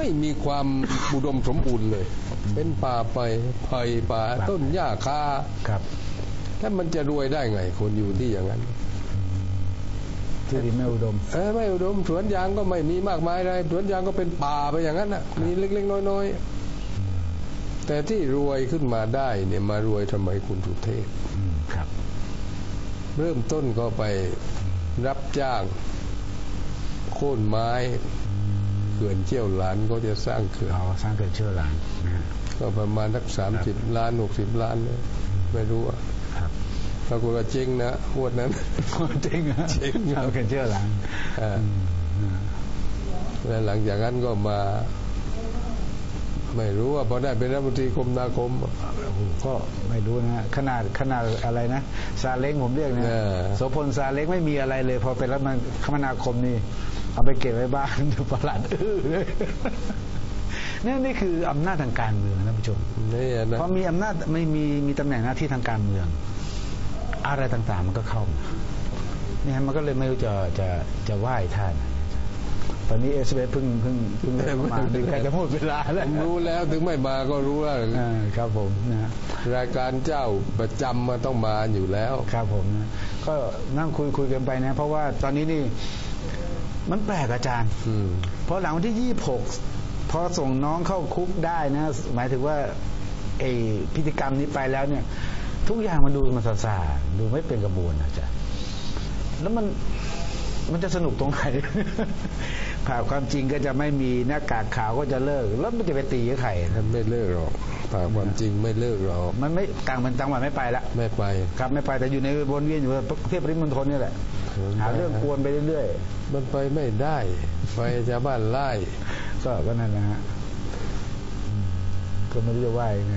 ไม่มีความอุดมสมบูรณ์เลย เป็นป่าไปไผ่ป่าต้นหญ้าคาครับแล้วมันจะรวยได้ไง คนอยู่ที่อย่างนั้นที่ดินไม่อุดมเออไม่อุดมสวนยางก็ไม่มีมากมายอะไรสวนยางก็เป็นป่าไปอย่างนั้นน่ะ มีเล็ก ๆ น้อย ๆ แต่ที่รวยขึ้นมาได้ เนี่ยมารวยสมัยคุณสุเทพอืมครับ เริ่มต้นก็ไปรับจ้าง โค่นไม้เขื่อนเชี่ยวหลานก็จะสร้างเขื่อนเราสร้างเกิดเชื่อหลานนะฮะก็ประมาณสักสามสิบล้านหกสิบล้านเนี่ยไม่รู้อะครับปรากฏว่าเจ๊งนะงวดนั้นจริงฮะจริงสร้างเกิดเชื่อหลานอ่าอืมแล้วหลังจากนั้นก็มา ไม่รู้ว่าพอได้เป็นรัฐมนตรีคมนาคมโอ้โหก็ไม่รู้นะฮะขนาดขนาดอะไรนะซาเล้งผมเรียกนะเออโสพลซาเล้งไม่มีอะไรเลย พอเป็นรัฐคมนาคมนี่ เอาไปเก็บไว้บ้านดูประหลาดอื้อเลยนี่นี่คืออำนาจทางการเมืองนะท่านผู้ชมนี่นะพอมีอำนาจไม่มีมีตำแหน่งหน้าที่ทางการเมือง อะไรต่างๆ มันก็เข้ามาเนี่ยมันก็เลยไม่รู้จะจะจะไหว้ท่านตอนนี้เอสเเพิ่งเพิ่งเพิ่งเริ่มมาดึงใครจะหมดเวลาผแล้วมรู้แล้วถึงไม่มาก็รู้ว่าอ่าครับผมนะรายการเจ้าประจำมาต้องมาอยู่แล้ว ครับผมนะก็นั่งคุยคุยกันไปนะ เพราะว่าตอนนี้นี่ มันแปลกอาจารย์อืมเพราะหลังวันที่ยี่หกพอส่งน้องเข้าคุกได้นะ หมายถึงว่าไอ้พิธีกรรมนี้ไปแล้วเนี่ย ทุกอย่างมันดูมันซาซาๆดูไม่เป็นกระบวนอาจารย์แล้วมันมันจะสนุกตรงไหน ข่าวความจริงก็จะไม่มีหน้ากากขาวก็จะเลิก แล้วมันจะไปตีกับใครท่านไม่เลิกหรอกปากความจริงไม่เลิกหรอก มันไม่ต่างมันจังหวัดไม่ไปละไม่ไป ครับไม่ไปแต่อยู่ในวนเวียนอยู่เทพริมณฑลนี่แหละหาเรื่องกวนไปเรื่อย มันไปไม่ได้ไปชาวบ้านไล่ๆก็ก็นั่นนะฮะอืมก็ไม่รู้จะว่ายังไง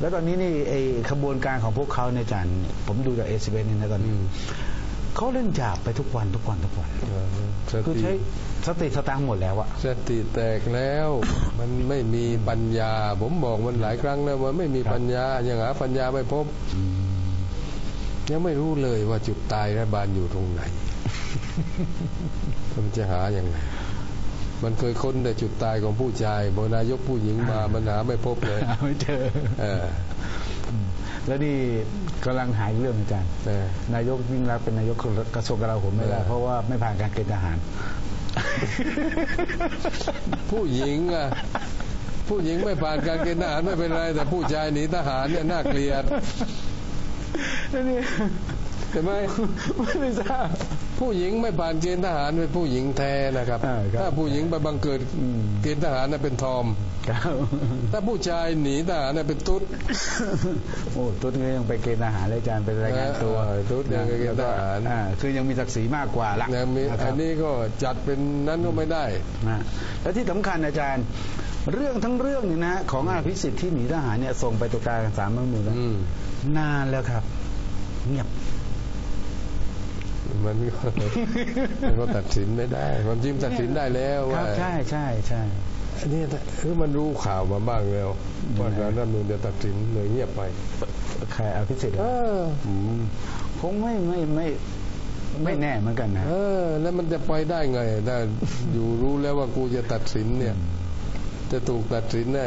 แล้วตอนนี้นี่ไอ้ขบวนการของพวกเขาในยอาจารย์ผมดูจากเอสเนี่นะตอนอืนี้มเขาเล่นจาบไปทุกวันทุกวันทุกวันเออสคือติใช้สติสตางค์หมดแล้วอะสติแตกแล้ว มันไม่มีปัญญา ผมบอกมันหลายครั้งแล้วว่าไม่มีปัญญายังหาปัญญาไม่พบ ยังไม่รู้เลยว่าจุดตายรัฐบาลอยู่ตรงไหน มันจะหาอย่างไงมันเคยค้นแต่จุดตายของผู้ชายบนายกผู้หญิงมามันหาไม่พบเลยหาไม่เจอเอออืมแล้วนี่กำลังหาอีกเรื่องอาจารย์เออนายกยิ่งรักษณ์เป็นนายกกระทรวงกลาโหมไม่ได้เออเพราะว่าไม่ผ่านการเกณฑ์ทหาร ผู้หญิงอะผู้หญิงไม่ผ่านการเกณฑ์ทหารไม่เป็นไร แต่ผู้ชายหนีทหารเนี่ยน่าเกลียดนี่ใช่ไหมไม่ทราบ ผู้หญิงไม่ผ่านเกณฑ์ทหารเป็นผู้หญิงแท้นะครับ อ่าครับ ถ้าผู้หญิงไปบังเกิดอืมเกณฑ์ทหารน่ะเป็นทอม ครับถ้าผู้ชายหนีทหารน่ะเป็นตุ๊ด โอ้ตุ๊ดก็ยังไปเกณฑ์ทหารเลยอาจารย์เป็นรายงานตัวเออตุ๊ดยังไปเกณฑ์ทหาร อ่าคือยังมีศักดิ์ศรีมากกว่าละนะมีะคอัรับ นนี้ก็จัดเป็นนั้นก็ไม่ได้ นะและที่สำคัญอาจารย์ เรื่องทั้งเรื่องเนี่ยนะของอภิสิทธิ์ที่หนีทหารเนี่ยส่งไปตุลาการสามรัฐธรรมนูญแล้วอืม นานแล้วครับ เงียบ มันก็มันก็ตัดสินไม่ได้ความจริงตัดสินได้แล้วคว่ารับใช่ใช่ใช่ อันนี้คือมันรู้ข่าวมาบ้างแล้วว่าการรัฐธรรมนูญจะตัดสินเลยเงียบไปใครอภิสิทธิ์เอเหรออมคงไม่ไม่ไม่ไม่แน่เหมือนกันนะ เออ แล้วมันจะไปได้ไงถ้า อยู่รู้แล้วว่ากูจะตัดสินเนี่ย จะถูกตัดสินได้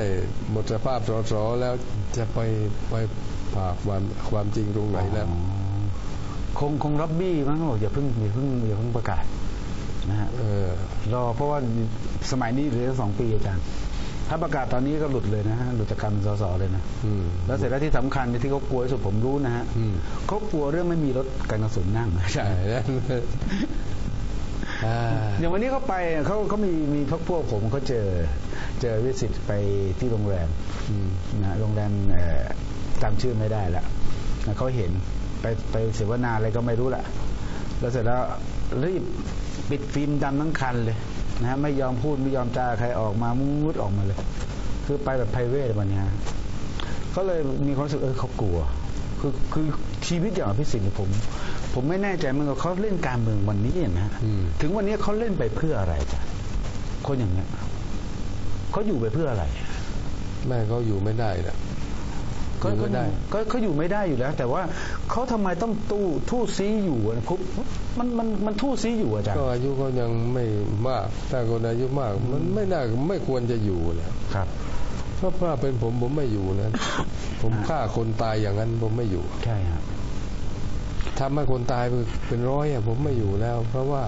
หมดสภาพสสแล้วจะไปไปผ่าความความจริงตรงไหนแล้ว อ๋อ คงคงรับบี้มั้งบอกอย่าเพิ่งอย่าเพิ่งอย่าเพิ่งประกาศนะฮะเออรอเพราะว่าสมัยนี้เหลือสองปีอาจารย์ถ้าประกาศตอนนี้ก็หลุดเลยนะฮะหลุดจากการเป็นสสเลยนะอืมแล้วเสร็จแล้วที่สำคัญที่เขากลัวที่สุดผมรู้นะฮะอืมเขากลัวเรื่องไม่มีรถกันกระสุนนั่งใช่แล้วอ่าอย่างวันนี้เขาไปเขาเขามีมีพวกพวกผมเขาเจอเจอวิสิตไปที่โรงแรมอืมนะโรงแรมเอ่อจำชื่อไม่ได้ละนะเขาเห็น ไปไปเสวนาอะไรก็ไม่รู้ละแล้วเสร็จแล้วรีบปิดฟิล์มดำทั้งคันเลยนะฮะไม่ยอมพูดไม่ยอมจาใครออกมามุดออกมาเลย คือไปแบบไพรเวทวันนี้เขาเลยมีความรู้สึกเออเขากลัว คือคือชีวิตอย่างอภิสิทธิ์เนี่ยผม ผมไม่แน่ใจเหมันกับเขาเล่นการเมืองวันนี้เนี่ยนะฮะอืมถึงวันนี้เขาเล่นไปเพื่ออะไรจ้ะคนอย่างเงี้ยเขาอยู่ไปเพื่ออะไร แม่เขาอยู่ไม่ได้นะก็อยู่ก็ไม่ได้ก็เขาอยู่ไม่ได้อยู่แล้ว แต่ว่า เขาทำไมต้องตู้ทู่ซีอยู่อะครับมันมันมันทู่ซีอยู่อาจารย์ก็อายุเขายังไม่มากถ้าคนอายุมาก มันไม่น่าไม่ควรจะอยู่แล้วครับเพราะถ้าเป็นผมผมไม่อยู่นะผมฆ่าคนตายอย่างนั้นผมไม่อยู่ใช่ครับทำให้คนตายเป็นร้อยอะผมไม่อยู่แล้ว เพราะว่า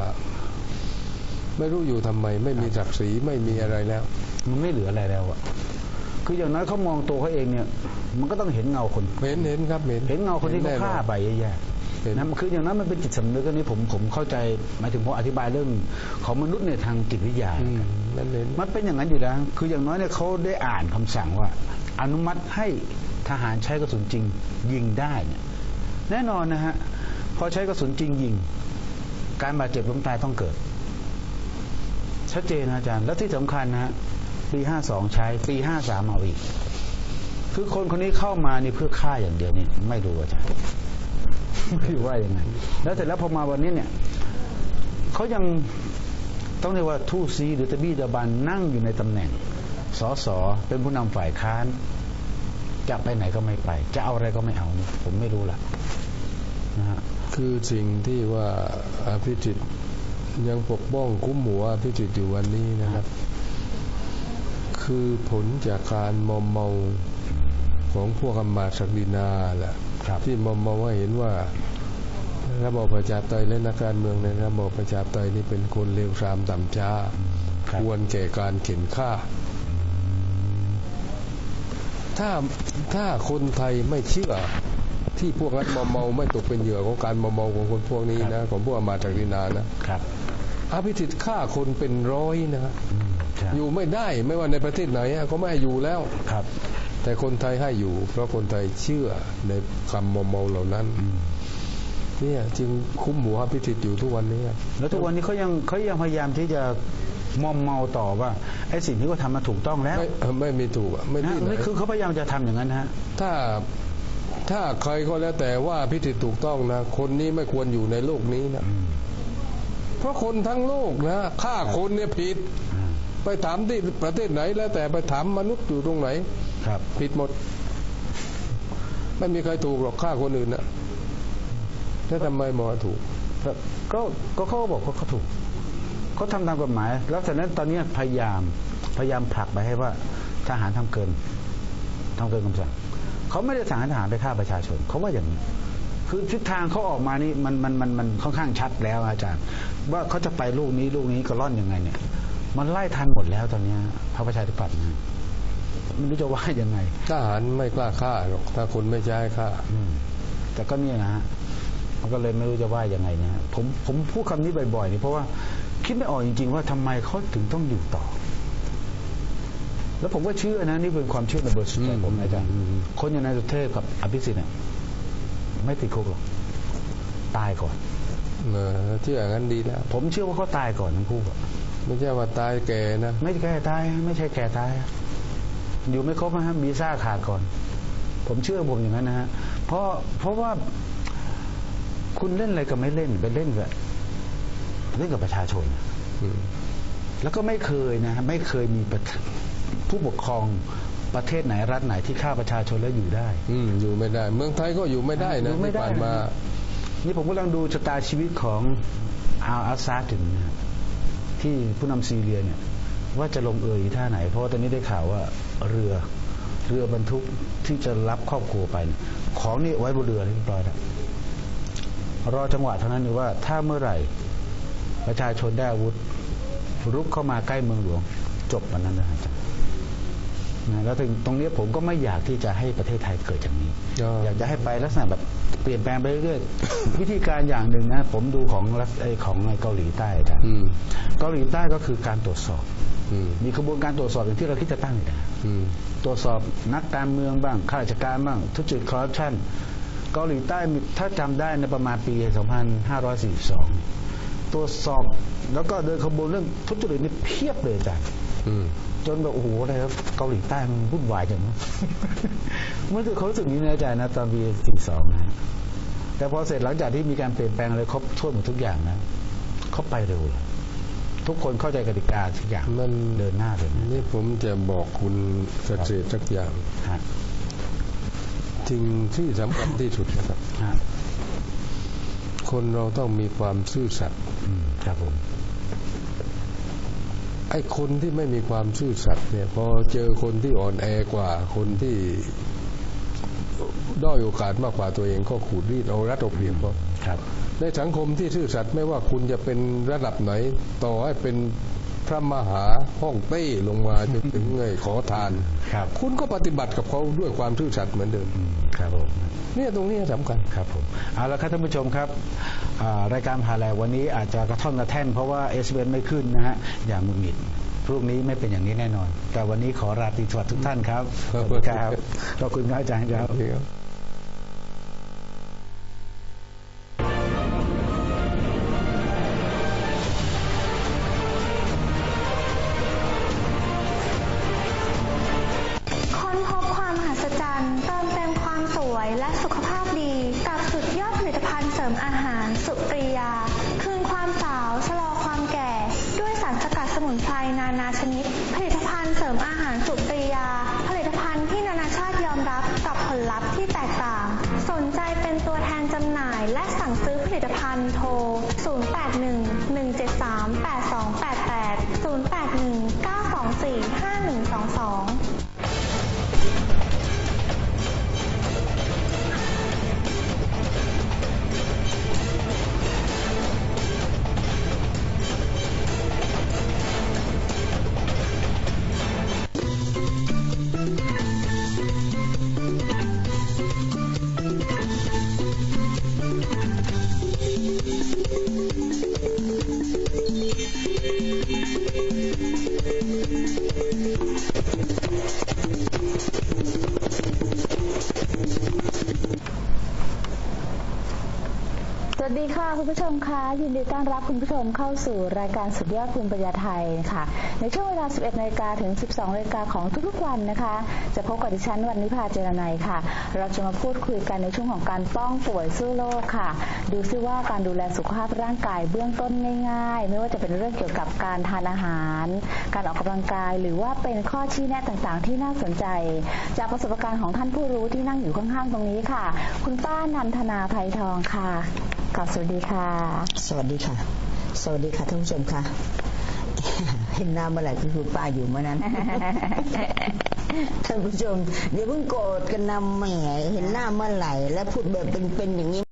ไม่รู้อยู่ทำไม ไม่มีศักดิ์ศรีไม่มีอะไรแล้ว มันไม่เหลืออะไรแล้วอะคืออย่างน้อยเขามองตัวเขาเองเนี่ย มันก็ต้องเห็นเงาคน เห็นเห็นครับเห็นเห็นเงาคนที่เขาแอฆ่าไปแย่เห็นๆนะมันคืออย่างนั้นมันเป็นจิตสำนึกอันนี้ผมผมเข้าใจหมายถึงผมอธิบายเรื่องของมนุษย์เนี่ยทางจิตวิทยาอืมนั่นเห็นมันเป็นอย่างนั้นอยู่แล้ว คืออย่างน้อยเนี่ยเขาได้อ่านคำสั่งว่า อนุมัติให้ทหารใช้กระสุนจริงยิงได้เนี่ยแน่นอนนะฮะพอใช้กระสุนจริงยิง การบาดเจ็บล้มตายต้องเกิด ชัดเจนนะอาจารย์ แล้วที่สำคัญนะฮะปีห้าสองใช้ ปีห้าสามเอาอีก คือคนคนนี้เข้ามานี่เพื่อฆ่าอย่างเดียวนี่ไม่รู้อาจารย์ไม่ว่ายังไงแล้วเสร็จแล้วพอมาวันนี้เนี่ยเขายังต้องเรียกว่าทู่ซีหรือตะบี้ตะบันนั่งอยู่ในตำแหน่งสสเป็นผู้นำฝ่ายค้าน จะไปไหนก็ไม่ไป จะเอาอะไรก็ไม่เอานี่ผมไม่รู้ละนะฮะคือสิ่งที่ว่าอภิจิตยังปกป้องคุ้มหัวอภิจิตอยู่วันนี้นะครับ คือผลจากการมอมเมา ของพวกอำมาตย์ศักดินาแหละครับที่มอมเมาว่าเห็นว่าระบอบประชาธิปไตยและนักการเมืองในระบอบประชาธิปไตยนี่เป็นคนเลวทรามต่ำช้าครับควรแก่การเข็นฆ่า ถ้าถ้าคนไทยไม่เชื่อที่พวกนั้นมอมเมาไม่ตกเป็นเหยื่อของการมอมเมาของคนพวกนี้นะของพวกอำมาตย์ศักดินานะครับอภิสิทธิ์ฆ่าคนเป็นร้อยนะอืมใช่อยู่ไม่ได้ไม่ว่าในประเทศไหนอะก็ไม่ให้อยู่แล้วครับ แต่คนไทยให้อยู่ เพราะคนไทยเชื่อในคำมอมเมาเหล่านั้นอืมเนี่ยจึงคุ้มหัวอภิสิทธิ์อยู่ทุกวันนี้แล้วทุกวันนี้เขายังเขายังพยายามที่จะมอมเมาต่อว่าไอ้สิ่งที่เขาทำมาถูกต้องแล้ว ไม่เอ่อไม่มีถูกอะไม่นะที่ไหนนี่คือเขาพยายามจะทำอย่างนั้นนะฮะ ถ้าถ้าใครก็แล้วแต่ว่าพิธีถูกต้องนะคนนี้ไม่ควรอยู่ในโลกนี้นะอืมเพราะคนทั้งโลกนะฆ่าคนเนี่ยผิดอ่าไปถามที่ประเทศไหนแล้วแต่ไปถามมนุษย์อยู่ตรงไหน ครับผิดหมด ไม่มีใครถูกหรอกฆ่าคนอื่นนะแล้วทำไมหมอถูกก็ก็ก็เขาก็บอกว่าเขาถูกเขาทำตามกฎหมาย แล้วจากนั้นตอนนี้พยายามพยายามผลักไปให้ว่าทหารทำเกินทำเกินคำสั่งเขาไม่ได้สั่งให้ทหารไปฆ่าประชาชนเขาว่าอย่างนี้คือทิศทางเขาออกมานี่มันมันมันมันค่อนข้างชัดแล้วอาจารย์ ว่าเขาจะไปลูกนี้ลูกนี้ก็ร่อนยังไงเนี่ย มันไล่ทันหมดแล้วตอนเนี้ยพระประชาธิปัตย์นะ ไม่รู้จะว่ายังไงทหารไม่กล้าฆ่าหรอกถ้าคนไม่ใช้ฆ่าอืมแต่ก็เนี่ยนะฮะมันก็เลยไม่รู้จะว่ายังไงนะฮะผมผมพูดคำนี้บ่อยๆนี่เพราะว่าคิดไม่ออกจริง ๆ ว่าทำไมเขาถึงต้องอยู่ต่อ แล้วผมก็เชื่อนะนี่เป็นความเชื่อในบริสุทธิ์ใจผมนะอาจารย์อืมคนอย่างนายสุเทพกับอภิสิทธิ์เนี่ยไม่ติดคุกหรอกตายก่อน เออเชื่ออย่างนั้นดีแล้ว ผมเชื่อว่าเขาตายก่อนทั้งคู่อะไม่ใช่ว่าตายแก่นะ ไม่แก่ตาย ไม่ใช่แก่ตายอะ อยู่ไม่ครบนะฮะวีซ่าขาดก่อน ผมเชื่อผมอย่างนั้นนะฮะเพราะเพราะว่าคุณเล่นอะไรกับไม่เล่นไปเล่นกับเล่นกับประชาชนอืมแล้วก็ไม่เคยนะฮะไม่เคยมีประผู้ปกครองประเทศไหนรัฐไหนที่ฆ่าประชาชนแล้วอยู่ได้ อืมอยู่ไม่ได้ เมืองไทยก็อยู่ไม่ได้อนะยู่ไม่ที่ได้ผ่านมานะนี่ผมกำลังดูชะตาชีวิตของอาอัลซาดถึงนะครับที่ผู้นำซีเรียเนี่ย ว่าจะลงเอยท่าไหน เพราะว่าตอนนี้ได้ข่าวว่า เรือ เรือบรรทุกที่จะรับครอบครัวไป ของนี่ไว้บนเรือเรียบร้อยแล้วรอจังหวะเท่านั้นเองว่าถ้าเมื่อไหร่ประชาชนได้อาวุธ รุกเข้ามาใกล้เมืองหลวง จบวันนั้นนะอาจารย์นะแล้วถึงตรงนี้ผมก็ไม่อยากที่จะให้ประเทศไทยเกิดอย่างนี้อ๋ออยากจะให้ไปลักษณะแบบเปลี่ยนแปลงไปเรื่อยๆวิธีการอย่างหนึ่งนะ ผมดูของรัฐไอ้ของเกาหลีใต้อาจารย์อืมเกาหลีใต้ก็คือการตรวจสอบอื มมีกระบวนการตรวจสอบอย่างที่เราคิดจะตั้งนี่นะอืมตรวจสอบนักการเมืองบ้างข้าราชการบ้าง ทุจริตคอร์รัปชันเกาหลีใต้มีถ้าจำได้ในประมาณปี 2542 ตรวจสอบแล้วก็เดินขบวนเรื่องทุจริตนี่เพียบเลยอาจารย์อืมจนแบบโอ้โหอะไรครับเกาหลีใต้มันวุ่นวายจังมันคือเขารู้สึกอย่างนี้นะอาจารย์นะตอนปี 42 นะแต่พอเสร็จหลังจากที่มีการเปลี่ยนแปลงอะไรครบถ้วนหมดทุกอย่างนะเขาไปเร็วเลย ทุกคนเข้าใจกติกาทุกอย่างมันเดินหน้าเลยนะนี่ผมจะบอกคุณเกษตรสักอย่างฮะสิ่งที่สำคัญที่สุดนะครับฮะคนเราต้องมีความซื่อสัตย์อืมครับผมไอ้คนที่ไม่มีความซื่อสัตย์เนี่ย พอเจอคนที่อ่อนแอกว่า คนที่ด้อยโอกาสมากกว่าตัวเองก็ขูดรีดเอารัดเอาเปรียบเขาครับ ในสังคมที่ซื่อสัตย์ไม่ว่าคุณจะเป็นระดับไหน ต่อให้เป็นพระมหาห้องเต้ลงมาจนถึงไงขอทานครับคุณก็ปฏิบัติกับเขาด้วยความซื่อสัตย์เหมือนเดิมอืมครับผมเนี่ยตรงนี้สำคัญครับผมเอาละครับท่านผู้ชมครับอ่ารายการผ่าแหลกวันนี้อาจจะกระท่อนกระแท่นเพราะว่าเอสเนไม่ขึ้นนะฮะอย่างหงุดหงิดพรุ่งนี้ไม่เป็นอย่างนี้แน่นอน แต่วันนี้ขอราตรีสวัสดิ์ทุกท่านครับครับสวัสดีครับขอบคุณครับอาจารย์ครับ มอาหารสุปรียา คืนความสาวชะลอความแก่ ด้วยสารสกัดสมุนไพรนานาชนิด ผลิตภัณฑ์เสริมอาหารสุปรียา ผลิตภัณฑ์ที่นานาชาติยอมรับกับผลลัพธ์ที่แตก สวัสดีค่ะคุณผู้ชมคะยินดีต้อนรับคุณผู้ชมเข้าสู่รายการสุดยอดภูมิปัญญาไทยค่ะ ในช่วงเวลา 11นาฬิกาถึง 12นาฬิกาของทุกๆวันนะคะ จะพบกับดิฉันวันนิพาเจรนัยค่ะ เราจะมาพูดคุยกันในช่วงของการป้องป่วยสู้โรคค่ะ ดูซิว่าการดูแลสุขภาพร่างกายเบื้องต้นง่าย ๆ ไม่ว่าจะเป็นเรื่องเกี่ยวกับการทานอาหาร การออกกำลังกาย หรือว่าเป็นข้อชี้แนะต่างๆ ที่น่าสนใจ จากประสบการณ์ของท่านผู้รู้ที่นั่งอยู่ข้างๆตรงนี้ค่ะ คุณป้านันทนาไพทองค่ะกลับสวัสดีค่ะ สวัสดีค่ะ สวัสดีค่ะท่านผู้ชมค่ะเห็นหน้าเมื่อไหร่ก็คือป้าอยู่เมื่อนั้นท่านผู้ชมอย่าเพิ่งโกรธกันนะแหมเห็นหน้าเมื่อไหร่ แล้วพูดแบบเป็นๆอย่างนี้